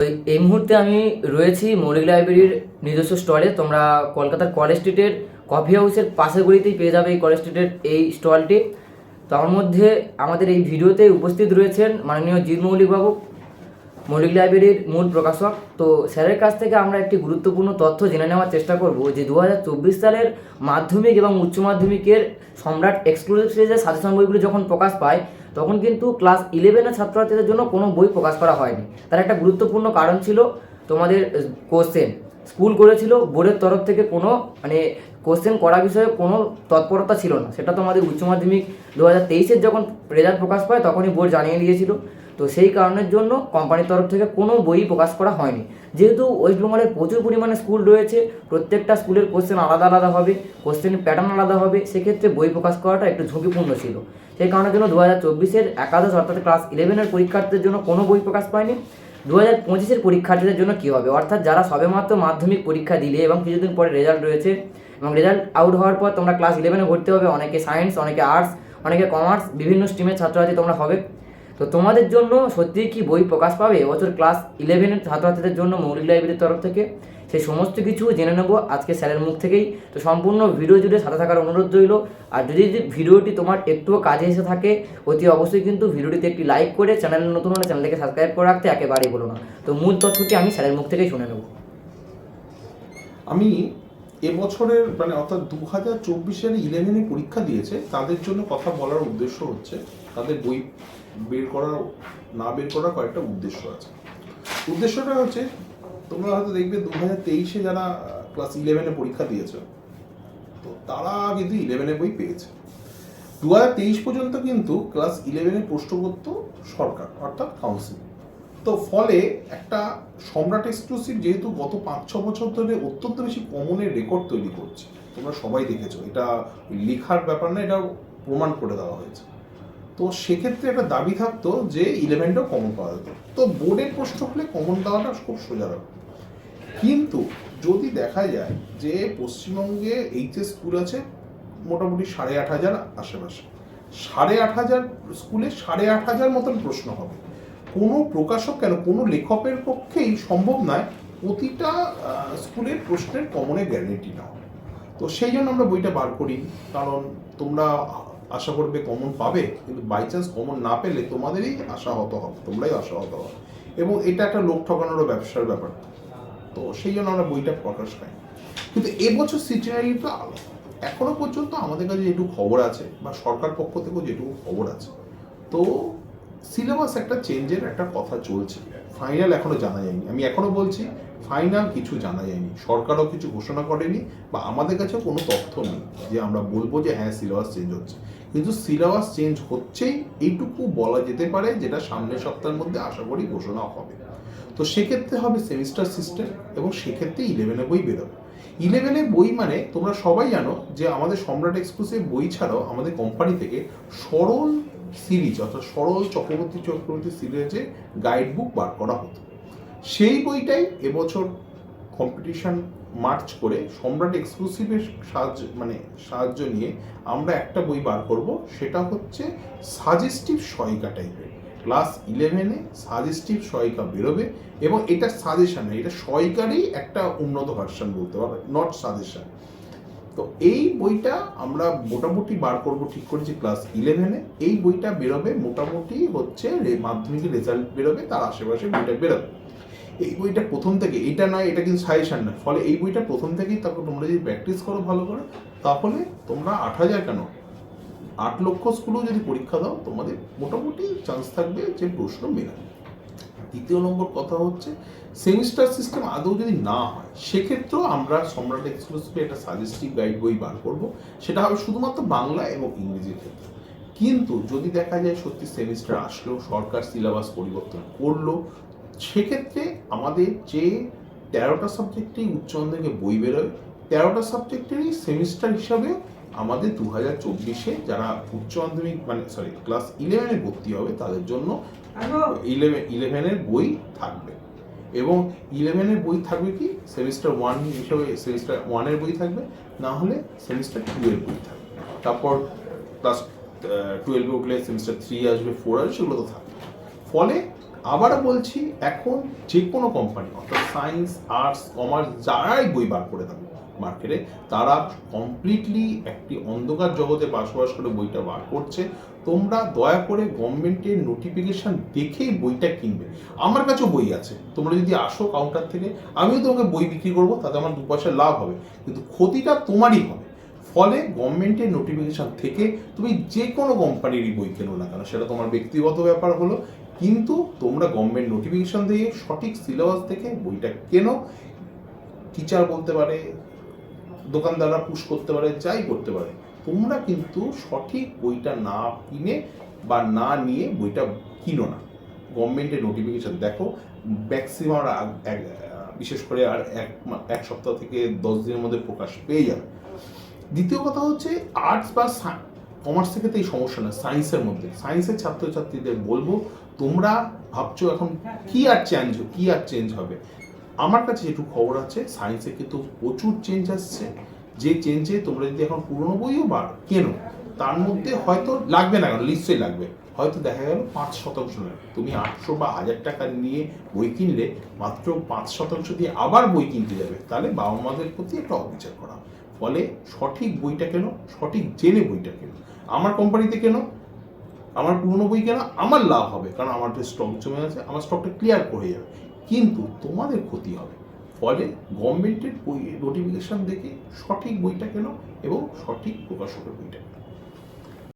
এই- মুহূর্তে আমি রয়েছি মৌলিক লাইব্রেরির নিজস্ব স্টলে। তোমরা কলকাতার কলেজ স্ট্রিটের কফি হাউসের পাশের গলিতেই পেয়ে যাবে এই কলেজ স্ট্রিটের এই স্টলটি। তার মধ্যে আমাদের এই ভিডিওতে উপস্থিত রয়েছেন মাননীয় জিৎ মৌলিকবাবু, মৌলিক লাইব্রেরির মূল প্রকাশক। তো স্যারের কাছ থেকে আমরা একটি গুরুত্বপূর্ণ তথ্য জেনে নেওয়ার চেষ্টা করব যে দু হাজার চব্বিশ সালের মাধ্যমিক এবং উচ্চ মাধ্যমিকের সম্রাট এক্সক্লুসিভ সিরিজের সাজেশন বইগুলো যখন প্রকাশ পায় তখন কিন্তু ক্লাস ইলেভেনের ছাত্রছাত্রীদের জন্য কোনো বই প্রকাশ করা হয়নি। তার একটা গুরুত্বপূর্ণ কারণ ছিল তোমাদের কোশ্চেন স্কুল করেছিল বোর্ডের তরফ থেকে কোনো মানে কোশ্চেন করা বিষয়ে কোনো তৎপরতা ছিল না। সেটা তোমাদের উচ্চ মাধ্যমিক দু হাজার তেইশের যখন রেজাল্ট প্রকাশ পায়, তখনই বোর্ড জানিয়ে দিয়েছিল। তো সেই কারণের জন্য কোম্পানির তরফ থেকে কোনো বই প্রকাশ করা হয়নি। যেহেতু ওয়েস্ট বেঙ্গলের প্রচুর পরিমাণে স্কুল রয়েছে, প্রত্যেকটা স্কুলের কোশ্চেন আলাদা আলাদা হবে কোশ্চেন প্যাটার্ন আলাদা হবে, সেক্ষেত্রে বই প্রকাশ করাটা একটু ঝুঁকিপূর্ণ ছিল। সেই কারণের জন্য দু হাজার চব্বিশের একাদশ অর্থাৎ ক্লাস ইলেভেনের পরীক্ষার্থীদের জন্য কোনো বই প্রকাশ পায়নি। দু হাজার পঁচিশের পরীক্ষার্থীদের জন্য কী হবে? অর্থাৎ যারা সবেমাত্র মাধ্যমিক পরীক্ষা দিলে এবং কিছুদিন পরে রেজাল্ট রয়েছে এবং রেজাল্ট আউট হওয়ার পর তোমরা ক্লাস ইলেভেনে ভর্তি হবে, অনেকে সায়েন্স অনেকে আর্টস অনেকে কমার্স বিভিন্ন স্ট্রিমের ছাত্রছাত্রী তোমরা হবে। তো তোমাদের জন্য সত্যিই কি বই প্রকাশ পাবে? এবছর ক্লাস ইলেভেনের ছাত্রছাত্রীদের জন্য মৌলিক লাইব্রেরির তরফ থেকে। সেই সমস্ত কিছু জেনে নেব আজকে স্যারের মুখ থেকেই। তো সম্পূর্ণ ভিডিও জুড়ে সাথে থাকার অনুরোধ রইল। আর যদি ভিডিওটি তোমার একটুও কাজে এসে থাকে, অতি অবশ্যই কিন্তু ভিডিওটিতে একটি লাইক করে চ্যানেল নতুন হলে চ্যানেলটিকে সাবস্ক্রাইব করে রাখতে একেবারেই বলো না। তো মূল তথ্যটি আমি স্যারের মুখ থেকেই শুনে নেব। আমি এবছরের মানে অর্থাৎ দু হাজার চব্বিশের ইলেভেনে পরীক্ষা দিয়েছে, তাদের জন্য কথা বলার উদ্দেশ্য হচ্ছে, তাদের বই বের করার, না বের করার কয়েকটা উদ্দেশ্য আছে। উদ্দেশ্যটা হচ্ছে তোমরা হয়তো দেখবে দু হাজার তেইশে যারা ক্লাস ইলেভেনে পরীক্ষা দিয়েছে, তো তারা কিন্তু ইলেভেনে বই পেয়েছে। দু হাজার তেইশ পর্যন্ত কিন্তু ক্লাস ইলেভেনে প্রশ্ন করত সরকার, অর্থাৎ কাউন্সিল তো ফলে একটা সম্রাট এক্সক্লুসিভ যেহেতু গত পাঁচ, ছ বছর ধরে অত্যন্ত বেশি কমনের রেকর্ড তৈরি করছে। তোমরা সবাই দেখেছ, এটা লেখার ব্যাপার না, এটা প্রমাণ করে দেওয়া হয়েছে। তো সেক্ষেত্রে একটা দাবি থাকতো যে ইলেভেনটাও কমন পাওয়া যেত। তো বোর্ডের প্রশ্ন হলে কমন দেওয়াটা খুব সোজা ব্যাপার। কিন্তু যদি দেখা যায় যে পশ্চিমবঙ্গে এইচএস স্কুল আছে, মোটামুটি সাড়ে আট হাজার আশেপাশে। সাড়ে আট হাজার স্কুলে সাড়ে আট হাজার মতন প্রশ্ন হবে। কোনো প্রকাশক কেন? কোনো লেখকের পক্ষেই সম্ভব নয় প্রতিটা স্কুলের প্রশ্নের কমনে গ্যারেন্টি নেওয়া। তো সেই জন্য আমরা বইটা বার করি। কারণ তোমরা আশা করবে কমন পাবে, কিন্তু বাই চান্স কমন না পেলে তোমাদেরই আশাহত হবে, তোমরাই আশাহত হবে। এবং এটা একটা লোক ঠকানোরও ব্যবসার ব্যাপার। তো সেই জন্য আমরা বইটা প্রকাশ পাই কিন্তু এবছর সিচুয়েশনটা আলাদা এখনও পর্যন্ত আমাদের কাছে যেটুকু খবর আছে বা সরকার পক্ষ থেকেও যেটুকু খবর আছে। তো সিলেবাস একটা চেঞ্জের একটা কথা চলছে। ফাইনাল এখনও জানা যায়নি। আমি এখনও বলছি, ফাইনাল কিছু জানা যায়নি। সরকারও কিছু ঘোষণা করেনি বা আমাদের কাছে কোনো তথ্য নেই যে আমরা বলব যে হ্যাঁ সিলেবাস চেঞ্জ হচ্ছে। কিন্তু সিলেবাস চেঞ্জ হচ্ছেই এইটুকু বলা যেতে পারে যেটা সামনের সপ্তাহের মধ্যে আশা করি ঘোষণা হবে। তো সেক্ষেত্রে হবে সেমিস্টার সিস্টেম এবং সেক্ষেত্রে ইলেভেনে বই বেরোবে। ইলেভেনে বই মানে তোমরা সবাই জানো যে আমাদের সম্রাট এক্সক্লুসিভ বই ছাড়াও আমাদের কোম্পানি থেকে সরল সিরিজ অর্থাৎ সরল চক্রবর্তী চক্রবর্তী সিরিজে গাইড বুক বার করা হতো। সেই বইটাই এবছর কম্পিটিশন মার্চ করে সম্রাট এক্সক্লুসিভের সাহায্য মানে সাহায্য নিয়ে আমরা একটা বই বার করব, সেটা হচ্ছে সাজেস্টিভ সহায়িকা টাইপের ক্লাস ইলেভেনে সাজেস্টিভ সহায়িকা বেরোবে এবং এটা সাজেশন এটা সহায়িকারই একটা উন্নত ভার্সন বলতে পারবে নট সাজেশান তো এই বইটা আমরা মোটামুটি বার করব ঠিক করেছি ক্লাস ইলেভেনে এই বইটা বেরোবে মোটামুটি হচ্ছে মাধ্যমিকের রেজাল্ট বেরোবে, তার আশেপাশে বইটা বেরোবে। এই বইটা প্রথম থেকে, এটা নয়, এটা কিন্তু সাজেশন না, ফলে এই বইটা প্রথম থেকেই তারপর তোমরা যদি প্র্যাকটিস করো ভালো করে, তাহলে তোমরা আট হাজার কেন আট লক্ষ স্কুলেও যদি পরীক্ষা দাও, তোমাদের মোটামুটি চান্স থাকবে যে প্রশ্ন মেলাবে। দ্বিতীয় নম্বর কথা হচ্ছে সেমিস্টার সিস্টেম আদৌ যদি না হয়, সেক্ষেত্রেও আমরা সম্রাট এক্সক্লুসিভে একটা সাজেস্টিভ গাইড বই বার করব। সেটা হবে শুধুমাত্র বাংলা এবং ইংরেজির ক্ষেত্রে। কিন্তু যদি দেখা যায় সত্যি সেমিস্টার আসলো, সরকার সিলেবাস পরিবর্তন করল, সেক্ষেত্রে আমাদের যে তেরোটা সাবজেক্টেই উচ্চ মাধ্যমিকে বই বেরোয়, তেরোটা সাবজেক্টেরই সেমিস্টার হিসাবে আমাদের দু হাজার চব্বিশে যারা উচ্চ মাধ্যমিক মানে সরি ক্লাস ইলেভেনে ভর্তি হবে তাদের জন্য ইলেভেন ইলেভেনের বই থাকবে। এবং ইলেভেনের বই থাকবে কি? সেমিস্টার ওয়ান হিসেবে সেমিস্টার ওয়ানের বই থাকবে না হলে সেমিস্টার টু এর বই থাকবে। তারপর ক্লাস টুয়েলভে উঠলে সেমিস্টার থ্রি আসবে ফোর আসবে সেগুলো তো থাকবে। ফলে আবার বলছি এখন যে কোনো কোম্পানি অর্থাৎ সায়েন্স আর্টস কমার্স যারাই বই বার করে থাকবে মার্কেটে তারা কমপ্লিটলি একটি অন্ধকার জগতে বসবাস করে বইটা বার করছে। তোমরা দয়া করে গভর্নমেন্টের নোটিফিকেশন দেখেই বইটা কিনবে। আমার কাছেও বই আছে। তোমরা যদি আসো কাউন্টার থেকে, আমিও তোমাকে বই বিক্রি করব, তাতে আমার দু পয়সা লাভ হবে। কিন্তু ক্ষতিটা তোমারই হবে। ফলে গভর্নমেন্টের নোটিফিকেশন থেকে তুমি যে কোনো কোম্পানিরই বই কেনো না কেন, সেটা তোমার ব্যক্তিগত ব্যাপার হলো। কিন্তু তোমরা গভর্নমেন্ট নোটিফিকেশান দিয়ে সঠিক সিলেবাস থেকে বইটা কেনো। টিচার বলতে পারে দোকানদাররা পুশ করতে পারে, যাই করতে পারে। তোমরা কিন্তু সঠিক বইটা না কিনে বা না নিয়ে বইটা কিনো না। গভর্নমেন্টের নোটিফিকেশন দেখো ম্যাক্সিমাম বিশেষ করে আর এক এক সপ্তাহ থেকে দশ দিনের মধ্যে প্রকাশ পেয়ে যাবে। দ্বিতীয় কথা হচ্ছে আর্টস বা কমার্সের ক্ষেত্রে এই সমস্যা না সায়েন্সের মধ্যে। সায়েন্সের ছাত্রছাত্রীদের বলব, তোমরা ভাবছ এখন কি আর চেঞ্জ কি আর চেঞ্জ হবে? আমার কাছে যেটুকু খবর আছে সায়েন্সে কিন্তু প্রচুর চেঞ্জ আসছে। যে চেঞ্জে তোমরা যদি এখন পুরনো বইও বার কেনো, তার মধ্যে হয়তো লাগবে না কেন? নিশ্চয়ই লাগবে। হয়তো দেখা গেল পাঁচ শতাংশ নয় তুমি আটশো বা হাজার টাকা নিয়ে বই কিনলে মাত্র পাঁচ শতাংশ দিয়ে আবার বই কিনতে যাবে। তাহলে বাবা মাদের প্রতি একটা অবিচার করা। ফলে সঠিক বইটা কেন? সঠিক জেনে বইটা কেন? আমার কোম্পানিতে কেন? আমার পুরনো বই কেনা? আমার লাভ হবে। কারণ আমার যে স্টক জমে আছে, আমার স্টকটা ক্লিয়ার করে যাবে। কিন্তু তোমাদের ক্ষতি হবে। ফলে গভর্নমেন্টের বই নোটিফিকেশন দেখে সঠিক বইটা কেন এবং সঠিক প্রকাশকের বইটা কেনো?